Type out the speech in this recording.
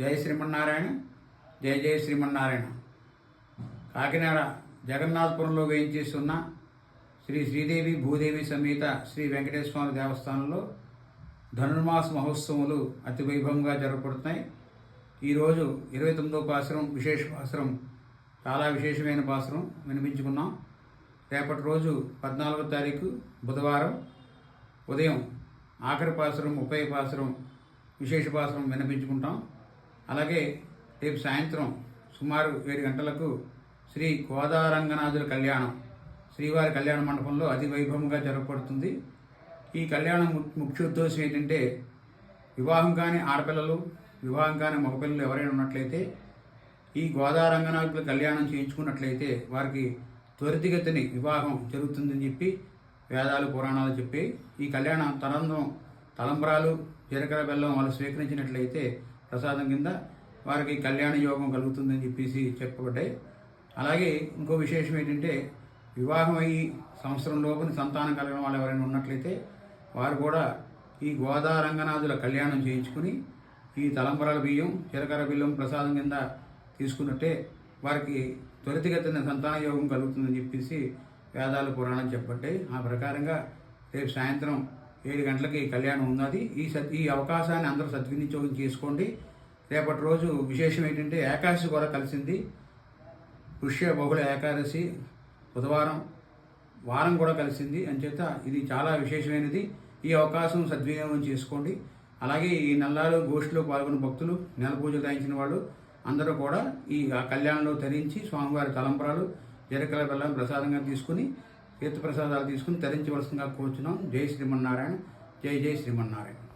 జై శ్రీమన్నారాయణ జై జై శ్రీమన్నారాయణ. కాకినాడ జగన్నాథపురంలో వేయించేస్తున్న శ్రీ శ్రీదేవి భూదేవి సమేత శ్రీ వెంకటేశ్వర స్వామి దేవస్థానంలో ధనుర్మాస మహోత్సవములు అతి వైభవంగా జరగబడుతున్నాయి ఈరోజు ఇరవై తొమ్మిదో పాసురం విశేష పాసరం చాలా విశేషమైన పాసురం వినిపించుకున్నాం. రేపటి రోజు పద్నాలుగో తారీఖు బుధవారం ఉదయం ఆఖరి పాసరం ముప్పై పాసరం విశేష పాసరం వినిపించుకుంటాం. అలాగే రేపు సాయంత్రం సుమారు ఏడు గంటలకు శ్రీ గోదారంగనాథుల కళ్యాణం శ్రీవారి కళ్యాణ మండపంలో అతి వైభవంగా జరగబడుతుంది. ఈ కళ్యాణం ముఖ్య ఉద్దేశం ఏంటంటే వివాహం కాని ఆడపిల్లలు వివాహం కాని మగపిల్లలు ఎవరైనా ఉన్నట్లయితే ఈ గోదారంగనాథుల కళ్యాణం చేయించుకున్నట్లయితే వారికి త్వరితగతిని వివాహం జరుగుతుందని చెప్పి వేదాలు పురాణాలు చెప్పి ఈ కళ్యాణం తనందం తలంబ్రాలు జీలకర్ర బెల్లం వాళ్ళు స్వీకరించినట్లయితే ప్రసాదం కింద వారికి కళ్యాణ యోగం కలుగుతుందని చెప్పేసి చెప్పబడ్డాయి. అలాగే ఇంకో విశేషం ఏంటంటే వివాహం అయ్యి సంవత్సరం లోపుని సంతానం కలిగిన వాళ్ళు ఎవరైనా ఉన్నట్లయితే వారు కూడా ఈ గోదా రంగనాథుల కళ్యాణం చేయించుకుని ఈ తలంబరాల బియ్యం జీలకర్ర బిల్లం ప్రసాదం కింద తీసుకున్నట్టే వారికి త్వరితగతిన సంతాన యోగం కలుగుతుందని చెప్పేసి వేదాలు పురాణం చెప్పట్టే ఆ ప్రకారంగా రేపు సాయంత్రం ఏడు గంటలకి ఈ కళ్యాణం ఉన్నది. ఈ సద్ ఈ అవకాశాన్ని అందరూ సద్వినియోగం చేసుకోండి. రేపటి రోజు విశేషం ఏంటంటే ఏకాదశి కూడా కలిసింది. పుష్య బహుళ ఏకాదశి బుధవారం వారం కూడా కలిసింది. అంచేత ఇది చాలా విశేషమైనది. ఈ అవకాశం సద్వినియోగం చేసుకోండి. అలాగే ఈ నల్లాలు గోష్ఠిలో పాల్గొన్న భక్తులు నెల పూజలు రాయించిన వాళ్ళు అందరూ కూడా ఈ కళ్యాణంలో ధరించి స్వామివారి తలంపరాలు జీలకర్ర బెల్లం ప్రసాదంగా తీసుకుని తీర్థప్రసాదాలు తీసుకుని తరించవలసిందిగా కోరుచున్నాం. జై శ్రీమన్నారాయణ. జై జై శ్రీమన్నారాయణ.